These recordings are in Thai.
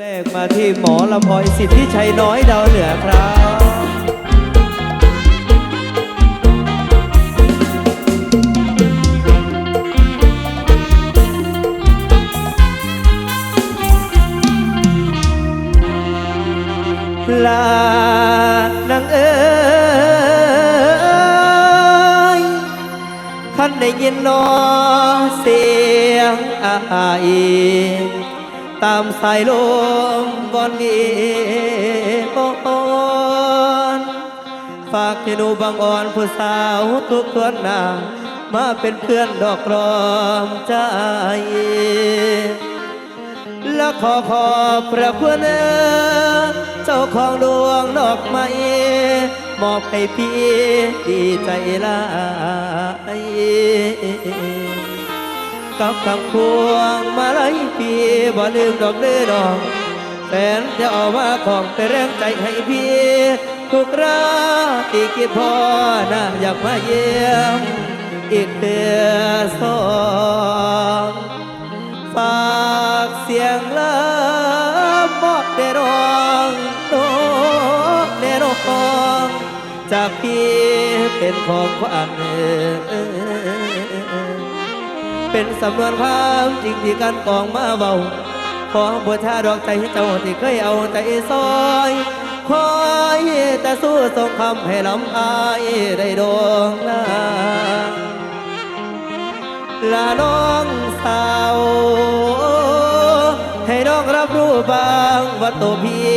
แรกมาที่หมอลำพอยสิทธิชัยน้อยดาวเหนือครับลานางเอ้ยคันได้ยินนอเสียงอาย ตามสายลมบอนดีบอนฝากให้หนูบางอ่อนผู้สาวทุกคนนามาเป็นเพื่อนดอกรอมใจ และขอขอบพระคุณเอเจ้าของดวงดอกไม้มอบให้พี่ดีใจลาย กับคำพวงมาลัยพี่บ่ลืมดอกเด้อดอกแฟนจะออกมาของเป็นแรงใจให้พี่ทุกราตีคิดพอนะอยากมาเยี่ยมอีกเดือนสองฝากเสียงลามอบเดรองโนเดรองจากพี่เป็นของขวัญเป็นสำนวนความจริงที่กันกองมาเบาขอบัวชาดอกใจให้เจ้าที่เคยเอาใจซอยคอยแต่สู้ส่งคำให้ลำอายได้ดวงลาลาน้องสาวให้น้องรับรู้บ้างว่าตัวพี่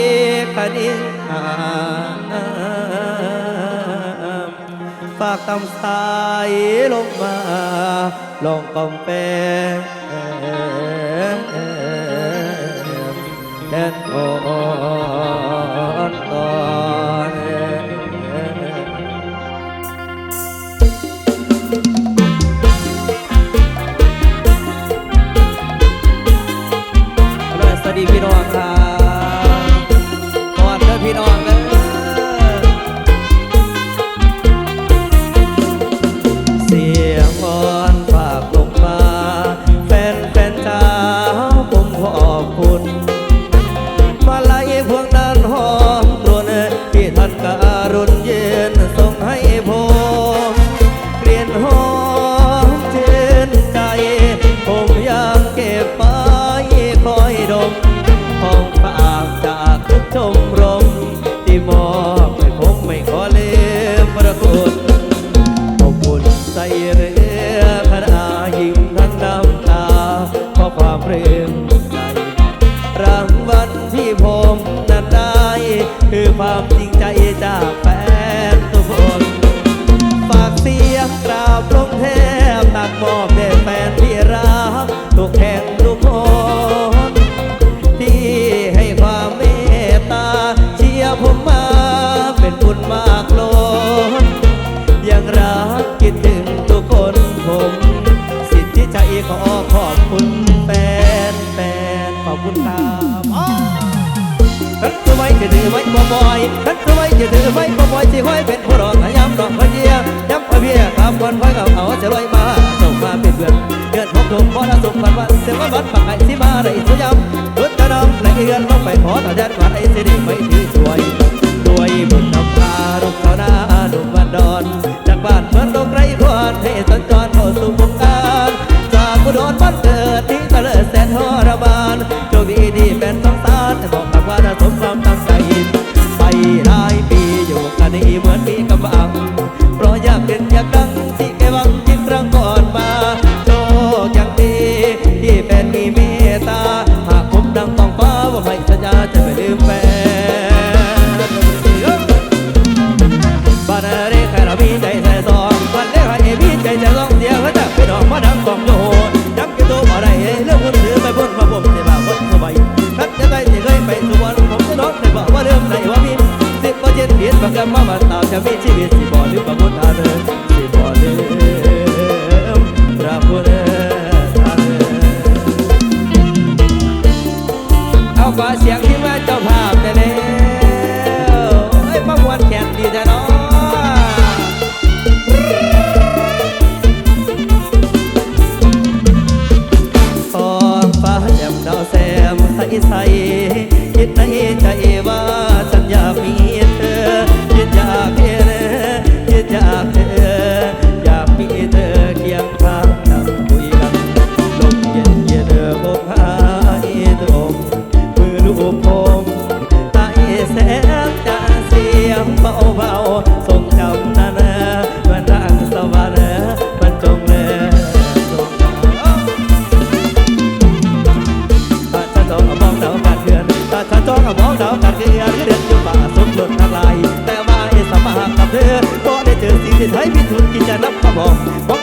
คันนี้ากตำสายลงมา ลองกองแปแดนอ่อน คื บ่อยฉันคือไว้จะดื้อไว้บ่บ่อยสิคอยเป็นผู้รองย้ำดอกพะเยียย้ำพะเพียครับวันคอยกับเอาจะลอยมาส่งมาเป็นเพื่อนเดือนพบทุกบ่ละสุขวันวันเสวันวันปักไอ้สิมาได้สุยำพุทธนำในเอื้อนลงไปขอต่อแดนวันไอ้สิริไม่ถือช่วยด้วยบุญนำพาลูกเขาหน้าดุบันดอนจากบ้านเมืองดงไรควรให้สัญจรเข้าสู่วงการจากกุดรบ้านเกิดที่ตะเลิศแสนทร เอาวจากเกียร์เดียู่ป่าสมสดทางลายแต่ว่าเอสมากับเธอบ่ได้เจอสิ่งที่ใช้พิทุนกินจะนับขบบอก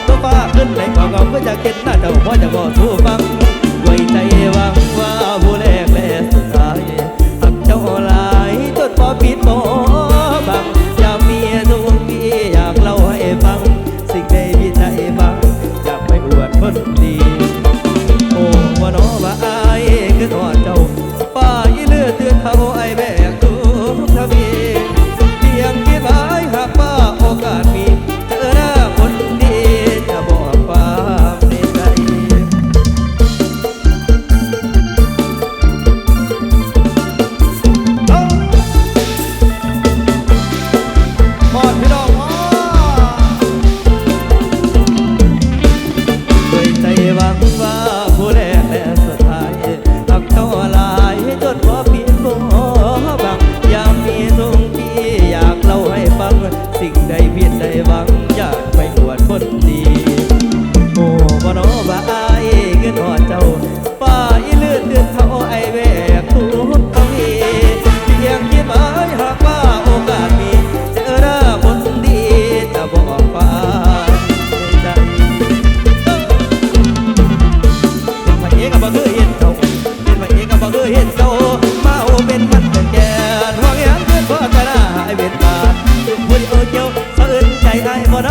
ngày vào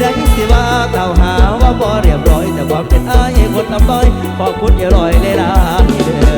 ใดสิว่าเต่าหาว่าบ่เรียบร้อย แต่ความเป็นอายคน้ำต้อยพอบคุณอย่าลอยเลยลาเด้อ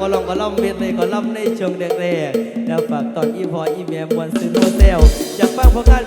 ก็ลองก็ลองเม็ดเลยก็ลองในช่วงแรกๆแล้วฝากตอนอีพออีเมียมวนซึ้งโมเซลอยากฟังพอกาน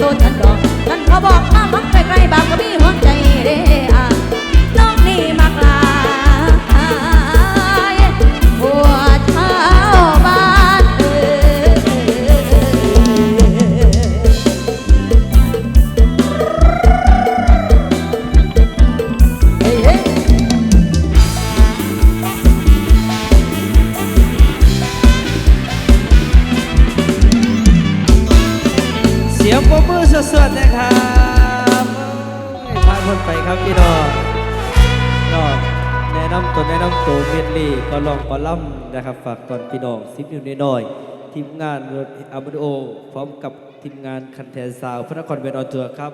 ท่到นก็ท่ ซิปอยู่น้อยๆทีมงานรถอัมโอพร้อมกับทีมงานคันแทนซาวพระนครเวนออนทัวร์ครับ